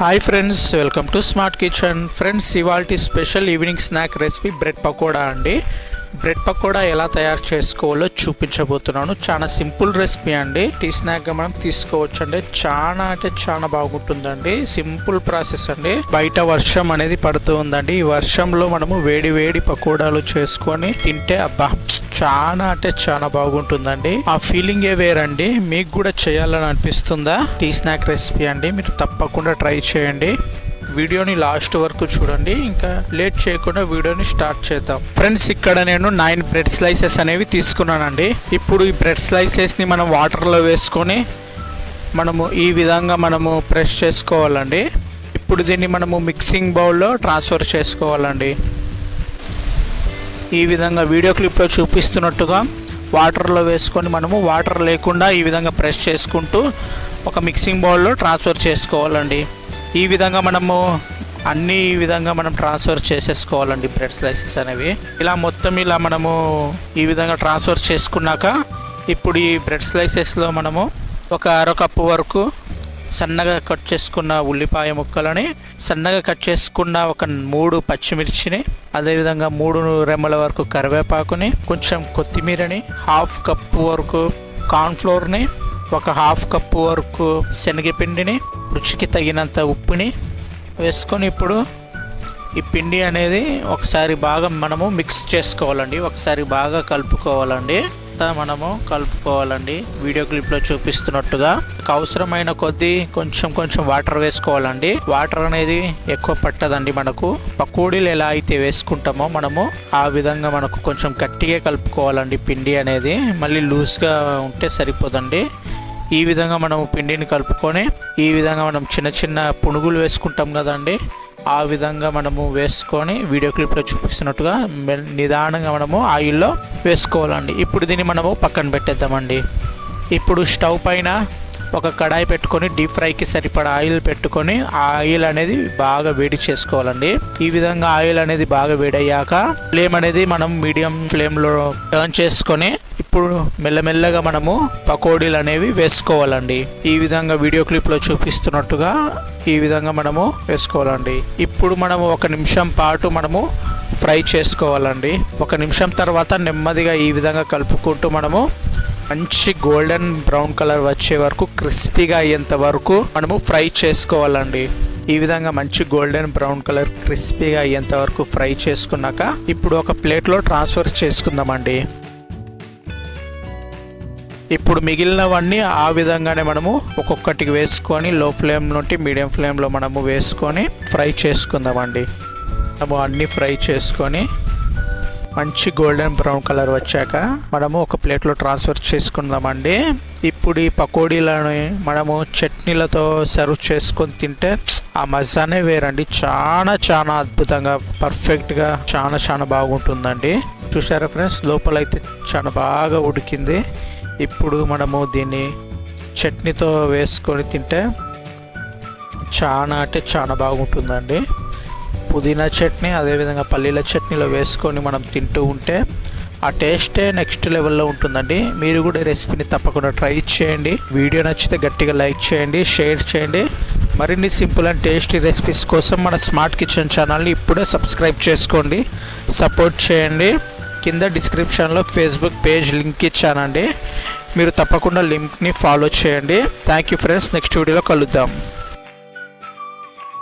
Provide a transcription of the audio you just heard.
Hi friends welcome to smart kitchen. Friends ఇవాళ special evening snack recipe bread pakoda అండి. Bread pakoda ఎలా తయారు చేసుకోవాలో చూపించబోతున్నాను. చాలా సింపుల్ రెసిపీ అండి. టీ స్నాక్గా మనం తీసుకోవచ్చు అండి చాలా అంటే చాలా బాగుంటుందండి. సింపుల్ ప్రాసెస్ అండి. బయట వర్షం అనేది పడుతూ ఉందండి. ఈ వర్షంలో మనము వేడి వేడి పకోడాలు చేసుకొని తింటే అబ్బా చాలా అంటే చాలా బాగుంటుందండి. ఆ ఫీలింగ్ ఏ వేరండి. మీకు కూడా చేయాలని అనిపిస్తుందా? టీ స్నాక్ రెసిపీ అండి. మీరు తప్పకుండా ట్రై చేయండి. వీడియోని లాస్ట్ వరకు చూడండి. ఇంకా లేట్ చేయకుండా వీడియోని స్టార్ట్ చేద్దాం. ఫ్రెండ్స్ ఇక్కడ నేను నైన్ బ్రెడ్ స్లైసెస్ అనేవి తీసుకున్నానండి. ఇప్పుడు ఈ బ్రెడ్ స్లైసెస్ని మనం వాటర్లో వేసుకొని మనము ఈ విధంగా మనము ప్రెస్ చేసుకోవాలండి. ఇప్పుడు దీన్ని మనము మిక్సింగ్ బౌల్లో ట్రాన్స్ఫర్ చేసుకోవాలండి. ఈ విధంగా వీడియో క్లిప్లో చూపిస్తున్నట్టుగా వాటర్లో వేసుకొని మనము వాటర్ లేకుండా ఈ విధంగా ప్రెస్ చేసుకుంటూ ఒక మిక్సింగ్ బౌల్లో ట్రాన్స్ఫర్ చేసుకోవాలండి. ఈ విధంగా మనము అన్ని ఈ విధంగా మనం ట్రాన్స్ఫర్ చేసేసుకోవాలండి బ్రెడ్ స్లైసెస్ అనేవి. ఇలా మొత్తం ఇలా మనము ఈ విధంగా ట్రాన్స్ఫర్ చేసుకున్నాక ఇప్పుడు ఈ బ్రెడ్ స్లైసెస్లో మనము ఒక అర కప్పు వరకు సన్నగా కట్ చేసుకున్న ఉల్లిపాయ ముక్కలని సన్నగా కట్ చేసుకున్న ఒక మూడు పచ్చిమిర్చిని అదేవిధంగా మూడు రెమ్మల వరకు కరివేపాకుని కొంచెం కొత్తిమీరని హాఫ్ కప్పు వరకు కార్న్ఫ్లోర్ని ఒక హాఫ్ కప్పు వరకు శనగపిండిని రుచికి తగినంత ఉప్పుని వేసుకొని ఇప్పుడు ఈ పిండి అనేది ఒకసారి బాగా మనము మిక్స్ చేసుకోవాలండి. ఒకసారి బాగా కలుపుకోవాలండి. అంతా మనము కలుపుకోవాలండి. వీడియో క్లిప్లో చూపిస్తున్నట్టుగా. అవసరమైన కొద్దీ కొంచెం కొంచెం వాటర్ వేసుకోవాలండి. వాటర్ అనేది ఎక్కువ పట్టదండి మనకు. పకోడీలు ఎలా అయితే వేసుకుంటామో మనము ఆ విధంగా మనకు కొంచెం గట్టిగా కలుపుకోవాలండి పిండి అనేది. మళ్ళీ లూజ్గా ఉంటే సరిపోదండి. ఈ విధంగా మనం పిండిని కలుపుకొని ఈ విధంగా మనం చిన్న చిన్న పునుగులు వేసుకుంటాం కదండి ఆ విధంగా మనము వేసుకొని వీడియో క్లిప్లో చూపిస్తున్నట్టుగా నిదానంగా మనము ఆయిల్లో వేసుకోవాలండి. ఇప్పుడు దీన్ని మనము పక్కన పెట్టేద్దామండి. ఇప్పుడు స్టవ్ పైన ఒక కడాయి పెట్టుకొని డీప్ ఫ్రైకి సరిపడా ఆయిల్ పెట్టుకొని ఆ ఆయిల్ అనేది బాగా వేడి చేసుకోవాలండి. ఈ విధంగా ఆయిల్ అనేది బాగా వేడయ్యాక ఫ్లేమ్ అనేది మనం మీడియం ఫ్లేమ్లో టర్న్ చేసుకొని ఇప్పుడు మెల్లమెల్లగా మనము పకోడీలు అనేవి వేసుకోవాలండి. ఈ విధంగా వీడియో క్లిప్లో చూపిస్తున్నట్టుగా ఈ విధంగా మనము వేసుకోవాలండి. ఇప్పుడు మనము ఒక నిమిషం పాటు మనము ఫ్రై చేసుకోవాలండి. ఒక నిమిషం తర్వాత నెమ్మదిగా ఈ విధంగా కలుపుకుంటూ మనము మంచి గోల్డెన్ బ్రౌన్ కలర్ వచ్చే వరకు క్రిస్పీగా అయ్యేంత వరకు మనము ఫ్రై చేసుకోవాలండి. ఈ విధంగా మంచి గోల్డెన్ బ్రౌన్ కలర్ క్రిస్పీగా అయ్యేంత వరకు ఫ్రై చేసుకున్నాక ఇప్పుడు ఒక ప్లేట్లో ట్రాన్స్ఫర్ చేసుకుందామండి. ఇప్పుడు మిగిలినవన్నీ ఆ విధంగానే మనము ఒక్కొక్కటికి వేసుకొని లో ఫ్లేమ్ నుండి మీడియం ఫ్లేమ్లో మనము వేసుకొని ఫ్రై చేసుకుందామండి. మనము అన్నీ ఫ్రై చేసుకొని మంచి గోల్డెన్ బ్రౌన్ కలర్ వచ్చాక మనము ఒక ప్లేట్లో ట్రాన్స్ఫర్ చేసుకుందామండి. ఇప్పుడు ఈ పకోడీలను మనము చట్నీలతో సర్వ్ చేసుకొని తింటే ఆ మజానే వేరండి. చాలా చాలా అద్భుతంగా పర్ఫెక్ట్గా చాలా చాలా బాగుంటుందండి. చూసారా ఫ్రెండ్స్? లోపల అయితే చాలా బాగా ఉడికింది. ఇప్పుడు మనము దీన్ని చట్నీతో వేసుకొని తింటే చాలా అంటే చాలా బాగుంటుందండి. పుదీనా చట్నీ అదేవిధంగా పల్లీల చట్నీలో వేసుకొని మనం తింటూ ఉంటే ఆ టేస్టే నెక్స్ట్ లెవెల్లో ఉంటుందండి. మీరు కూడా రెసిపీని తప్పకుండా ట్రై చేయండి. వీడియో నచ్చితే గట్టిగా లైక్ చేయండి షేర్ చేయండి. మరిన్ని సింపుల్ అండ్ టేస్టీ రెసిపీస్ కోసం మన స్మార్ట్ కిచెన్ ఛానల్ని ఇప్పుడే సబ్స్క్రైబ్ చేసుకోండి. సపోర్ట్ చేయండి. కింద డిస్క్రిప్షన్లో ఫేస్బుక్ పేజ్ లింక్ ఇచ్చానండి. మీరు తప్పకుండా లింక్ని ఫాలో చేయండి. థ్యాంక్ యూ ఫ్రెండ్స్ నెక్స్ట్ వీడియోలో కలుద్దాం.